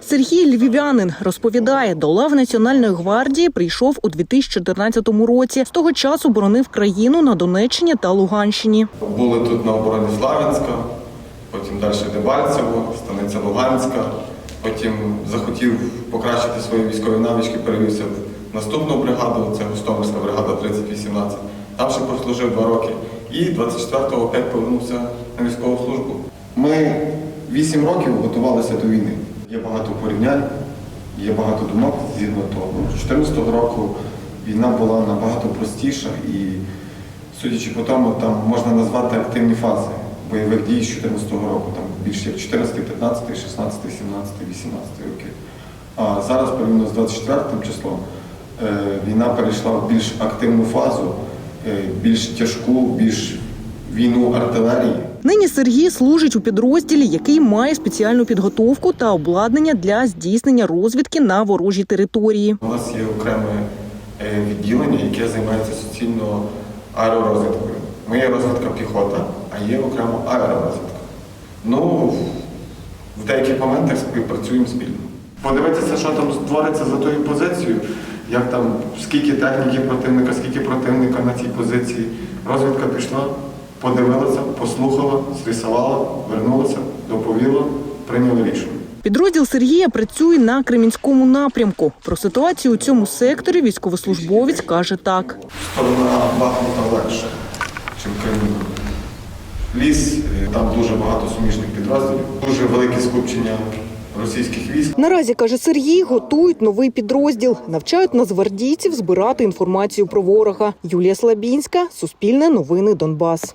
Сергій Львів'янин розповідає, до лав Національної гвардії прийшов у 2014 році. З того часу боронив країну на Донеччині та Луганщині. Були тут на обороні Славянська, потім далі Дебальцево, Станиця Луганська. Потім захотів покращити свої військові навички, перевівся в наступну бригаду, це Гостомельська бригада 3018. Там ще прослужив два роки. І 24-го опять повернувся на військову службу. Ми 8 років готувалися до війни. Є багато порівнянь, є багато думок згідно того. 2014 року війна була набагато простіша і Судячи по тому, там можна назвати активні фази бойових дій з 2014 року, там більше як 14, 15, 16, 17, 18 роки. А зараз, порівняно з 24 числом, е, війна перейшла в більш активну фазу, е, більш тяжку, більш війну артилерії. Нині Сергій служить у підрозділі, який має спеціальну підготовку та обладнання для здійснення розвідки на ворожій території. У нас є окреме е, відділення, яке займається суцільно аеророзвідкою. Ми є розвідка піхота, а є окремо аеророзвідка. Ну, в деяких моментах співпрацюємо спільно. Подивитися, що там твориться за тою позицією, як там, скільки техніки противника, скільки противника на цій позиції. Розвідка пішла, подивилася, послухала, зрисувала, вернулася, доповіла, прийняли рішення. Підрозділ Сергія працює на Кремінському напрямку. Про ситуацію у цьому секторі військовослужбовець каже так. Сторона Бахмута легше, ніж Кремінь. Ліс, е, там дуже багато суміжних підрозділів, дуже велике скупчення російських військ. Наразі каже Сергій, готують новий підрозділ, навчають нацгвардійців збирати інформацію про ворога. Юлія Слабінська, Суспільне новини Донбас.